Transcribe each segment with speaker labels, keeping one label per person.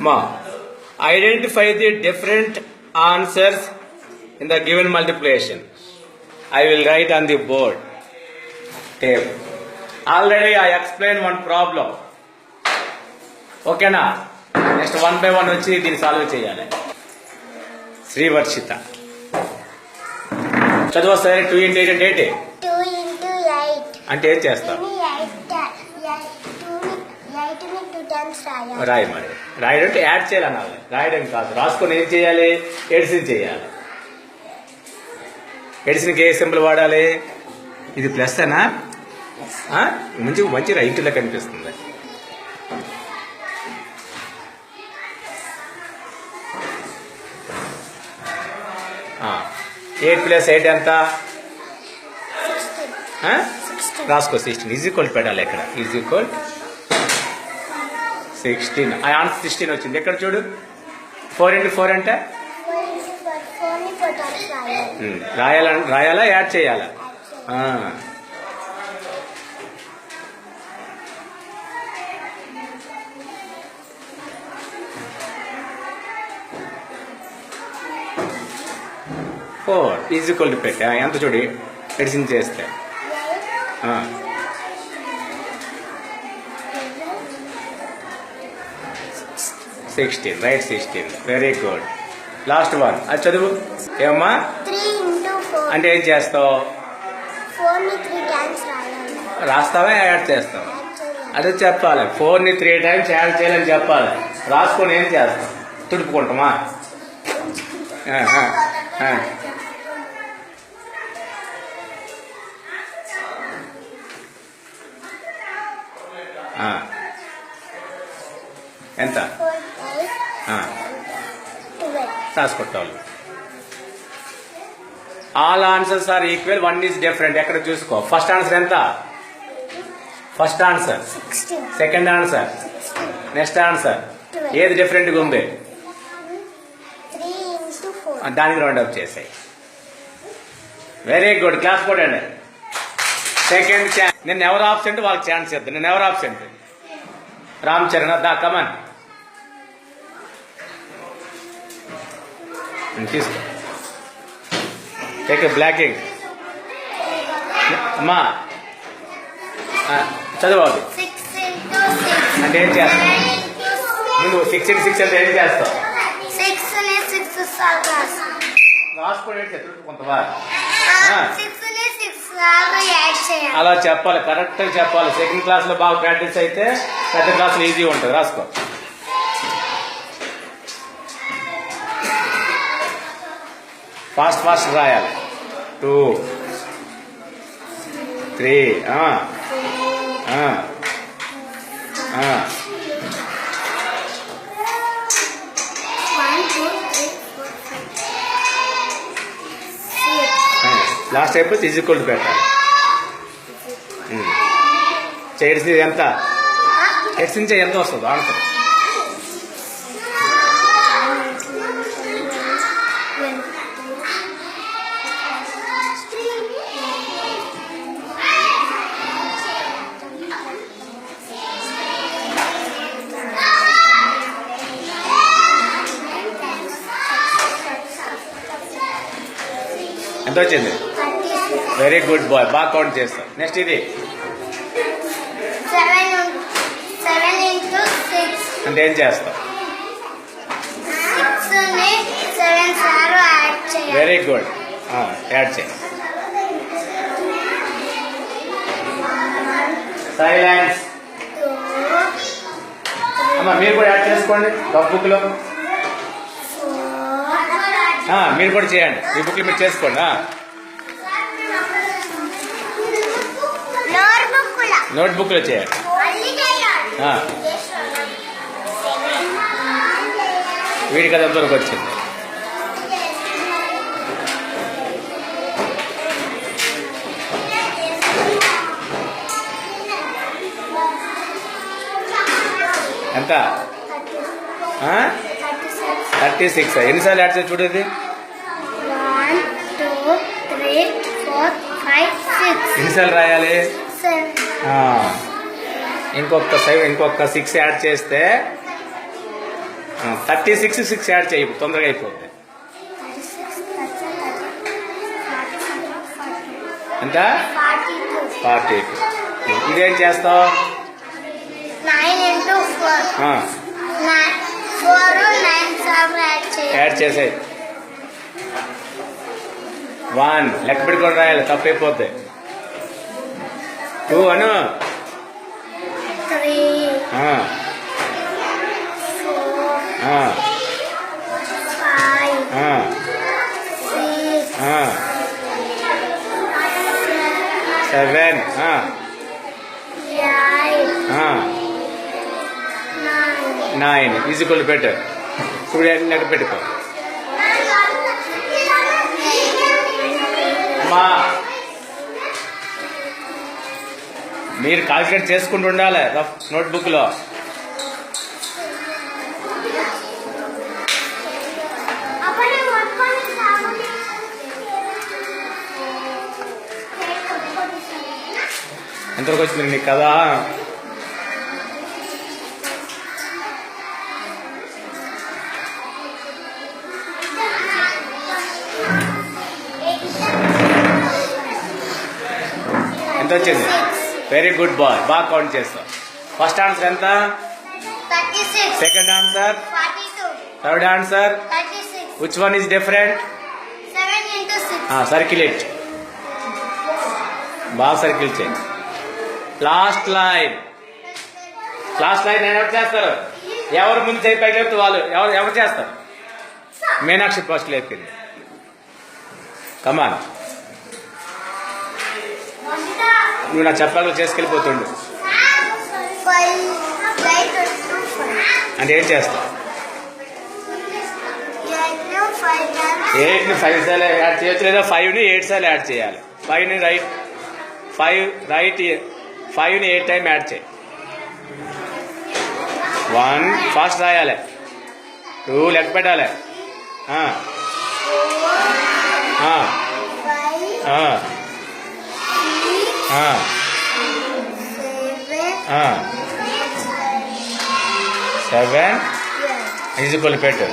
Speaker 1: మా identify the different answers in the given multiplication I will write on the board tape already I explain one problem ఓకేనా next one by one వచ్చి దీన్ని solve చేయాలి. శ్రీవర్షిత చదువు సరే two into eight అంటే? అంటే ఏం చేస్తాం
Speaker 2: ఎయిట్ ఎయిట్ని టూ టైమ్స్ రాయాలి.
Speaker 1: రాయి మరి రాయడం అంటే యాడ్ చేయాలనాలి. రాయడం కాదు. రాసుకొని ఏం చేయాలి? ఎడిసిన్ చేయాలి. ఎడిసిన్కి ఏ సింబల్ వాడాలి? ఇది ప్లస్ అనా? మంచి మంచి రైట్లో కనిపిస్తుంది. ఎయిట్ ప్లస్ ఎయిట్ ఎంత? రాసుకో సిక్స్టీన్ ఈజ్ ఈక్వల్ పెట్టాలి ఇక్కడ ఈజ్ ఈక్వల్ సిక్స్టీన్ ఆ ఆన్సర్ సిక్స్టీన్ వచ్చింది. ఎక్కడ చూడు? ఫోర్ ఇంటూ ఫోర్ అంటే?
Speaker 2: రాయాలి?
Speaker 1: ఉమ్, రాయాలా? యాడ్ చేయాలా. ఫోర్ ఈజ్ ఈక్వల్ టు పెట్టి. ఎంత చూడి? ఎడిసిన్ చేస్తే. Sixteen right sixteen very good last one అది చదువు. ఏమమ్మా అంటే ఏం చేస్తావు? రాస్తావా? యాడ్ చేస్తావా? అదే చెప్పాలి. ఫోర్ని త్రీ టైమ్స్ యాడ్ చేయాలని చెప్పాలి. రాసుకొని ఏం చేస్తాం తుడుపుకుంటామా. ఎంత
Speaker 2: ఫోర్ ఎయిట్
Speaker 1: ఆ,
Speaker 2: ట్వెల్వ్
Speaker 1: రాసుకుంటాం. All answers are equal one is different ఎక్కడ చూసుకో? ఫస్ట్ ఆన్సర్ ఎంత? First answer second answer next answer ఏది డిఫరెంట్గా ఉంది?
Speaker 2: త్రీ ఇంటూ ఫోర్
Speaker 1: దానికి రౌండ్ అప్ చేసాయి. వెరీ గుడ్ క్లాస్ కొట్టండి. సెకండ్ ఛాన్స్ నిన్న ఎవరు ఆబ్సెంట్ వాళ్ళకి ఛాన్స్ ఇద్దాం. నిన్న ఎవరు ఆబ్సెంట్ రామ్ చరణ్ దా కమన్ తీసుకో టేక్ బ్లాకింగ్ అమ్మా. చదవాలి అంటే ఏం చేస్తావు? నువ్వు సిక్స్ ఇంటూ సిక్స్ అంటే ఏం చేస్తావు?
Speaker 2: సిక్స్
Speaker 1: కొంతవా అలా చెప్పాలి కరెక్ట్ చెప్పాలి. సెకండ్ క్లాస్లో బాగా ప్రాక్టీస్ అయితే పెద్ద క్లాస్లో ఉంటుంది. రాసుకో. ఫాస్ట్ ఫాస్ట్ రాయాలి టూ త్రీ లాస్ట్ అయిపోతే ఈజీక్వల్ పెట్టాలి చేయడిసి ఎంత? ఎక్సించే ఎంత వస్తుంది? ఆన్సర్ ఎంత వచ్చింది వెరీ గుడ్ బాయ్ బాగా కౌంట్ చేస్తాం. నెక్స్ట్ ఇది. అంటే ఏం చేస్తాం వెరీ గుడ్ యాడ్ చేయి. సైలెన్స్ అమ్మా మీరు కూడా యాడ్ చేసుకోండి. ఒక బుక్లో.
Speaker 2: ఫోర్
Speaker 1: ఆ, మీరు కూడా చేయండి. మీ బుక్ మీరు చేసుకోండి నోట్లో చేయండి.
Speaker 2: వీడి చేయాలి
Speaker 1: ఆ, వచ్చింది. ఎంత?
Speaker 2: Thirty six.
Speaker 1: ఎన్నిసార్లు యాడ్ చేసి చూడేది? ఎన్నిసార్లు రాయాలి?
Speaker 2: సెవెన్.
Speaker 1: ఇంకొక సైవ్ ఇంకొక సిక్స్ యాడ్ చేస్తే థర్టీ సిక్స్ సిక్స్ యాడ్ చేయి తొందరగా అయిపోద్ది.
Speaker 2: ఫార్టీ
Speaker 1: ఎంత?
Speaker 2: Forty two.
Speaker 1: ఇదేం చేస్తావు?
Speaker 2: యాడ్
Speaker 1: చేసేయి. వన్. లెక్క పెట్టుకొని రాయాలి తప్పైపోద్ది టూ అను. సెవెన్. ఆ,
Speaker 2: ఎయిట్.
Speaker 1: ఆ,
Speaker 2: నైన్
Speaker 1: ఈజ్ ఈక్వల్ బెటర్ ఇప్పుడు అక్కడ పెట్టుకో. అమ్మా. మీరు కాల్కులేట్ చేసుకుంటూ ఉండాలి. రఫ్
Speaker 2: నోట్బుక్లో
Speaker 1: ఎంతవరకు వచ్చింది నీకు కదా ఎంత వచ్చింది? వెరీ గుడ్ బాయ్ బాగా కౌంట్ చేస్తావు. ఫస్ట్ ఆన్సర్ ఎంత? Second answer third answer which one is different
Speaker 2: it
Speaker 1: బాగా సర్కిల్ చేయి. లాస్ట్ లైన్ లాస్ట్ లైన్ ఎవరు చేస్తారు? ఎవరు ముందు చేయి పైకి లేపితే వాళ్ళు ఎవరు ఎవరు చేస్తారు? మీనాక్షి ఫస్ట్ లేపింది. కమాన్ నువ్వు నా చెప్పాలో చేసుకెళ్ళిపోతుండు. అంటే ఏం చేస్తావు?
Speaker 2: ఎయిట్ని ఫైవ్
Speaker 1: సార్లు యాడ్ చేయొచ్చు లేదా ఫైవ్ని ఎయిట్ సార్లు యాడ్ చేయాలి. ఫైవ్ని రైట్ ఫైవ్ రైట్ ఫైవ్ని ఎయిట్ టైం యాడ్ చేయి. వన్ ఫాస్ట్ రాయాలి. టూ లెక్క పెట్టాలి. ఆ, ఆ, ఆ,
Speaker 2: సెవెన్
Speaker 1: ఈజీక్వల్ పెట్టు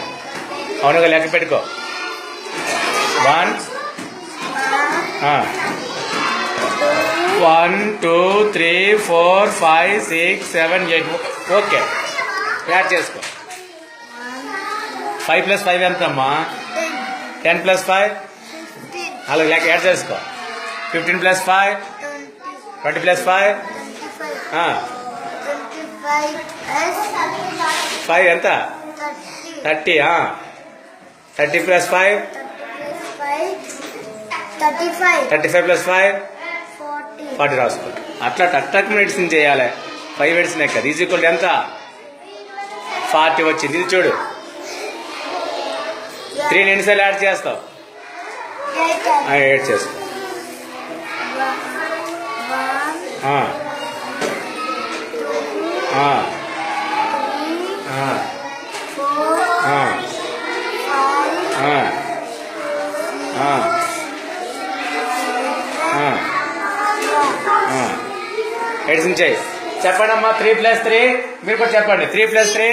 Speaker 1: అవునుగా లెక్క పెట్టుకో. One one two three four five six seven eight okay add చేసుకో. ఫైవ్ ప్లస్ ఫైవ్ ఎంత అమ్మా టెన్ ప్లస్ ఫైవ్ అలాగే లెక్క యాడ్ చేసుకో. Fifteen plus five
Speaker 2: twenty
Speaker 1: plus five
Speaker 2: five
Speaker 1: ఎంత?
Speaker 2: Thirty
Speaker 1: thirty plus five
Speaker 2: thirty five
Speaker 1: plus five
Speaker 2: forty
Speaker 1: రాసుకో అట్లా టక్ మెడిసిన్ చేయాలి. ఫైవ్ మెడిసిన్ కదా ఈజ్ ఈక్వల్ ఎంత? ఫార్టీ వచ్చింది. ఇది చూడు. త్రీ ఎన్నిసార్లు యాడ్ చేస్తావు? యాడ్ చేసుకో
Speaker 2: వన్
Speaker 1: ఆ, ఆ, ఆ,
Speaker 2: ఫోర్
Speaker 1: ఆ,
Speaker 2: ఫైవ్
Speaker 1: ఆ, ఆ, ఆ, ఆ. మెడిసిన్ చేయి చెప్పండి అమ్మా త్రీ ప్లస్ త్రీ మీరు కూడా చెప్పండి. Three plus three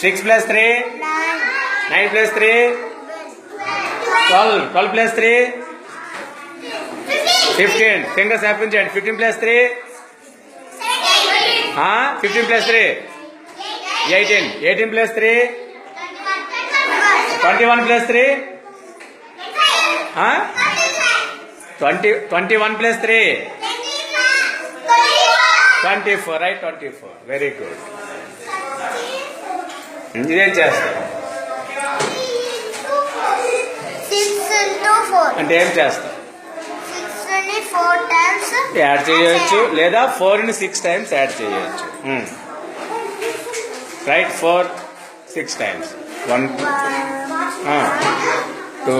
Speaker 1: six plus three
Speaker 2: nine
Speaker 1: plus three twelve twelve plus three fifteen fingers happy చేయండి fifteen plus three fifteen plus three eighteen eighteen plus three twenty one plus three twenty twenty one plus three twenty four right twenty four very good ఇదేం
Speaker 2: four
Speaker 1: అంటే ఏం చేస్తావు add చేయొచ్చు. లేదా ఫోర్ని six times add చేయొచ్చు. Right four six times one two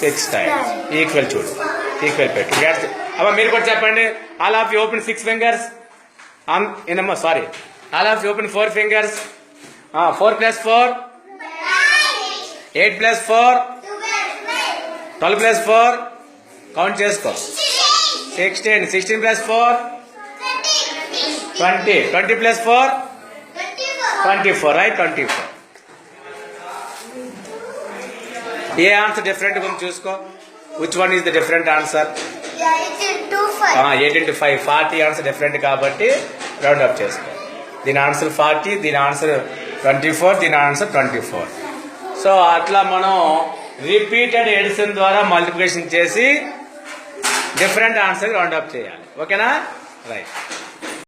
Speaker 1: six times equal చూడు equal పెట్టు అమ్మా మీరు కూడా చెప్పండి. All of you open six fingers ఏనమ్మా sorry all of open four fingers four plus four eight plus four twelve plus four count చేసుకో sixteen sixteen plus four twenty twenty plus four twenty four right twenty four ఏ answer different ఉంది చూసుకో. Which one is the different answer eight into five forty answer different కాబట్టి round up చేసుకో. దీని answer forty దీని answer twenty four దీని answer twenty four so అట్లా మనం repeated addition ద్వారా మల్టిప్లికేషన్ చేసి డిఫరెంట్ ఆన్సర్ రౌండ్ అప్ చేయాలి. ఓకేనా రైట్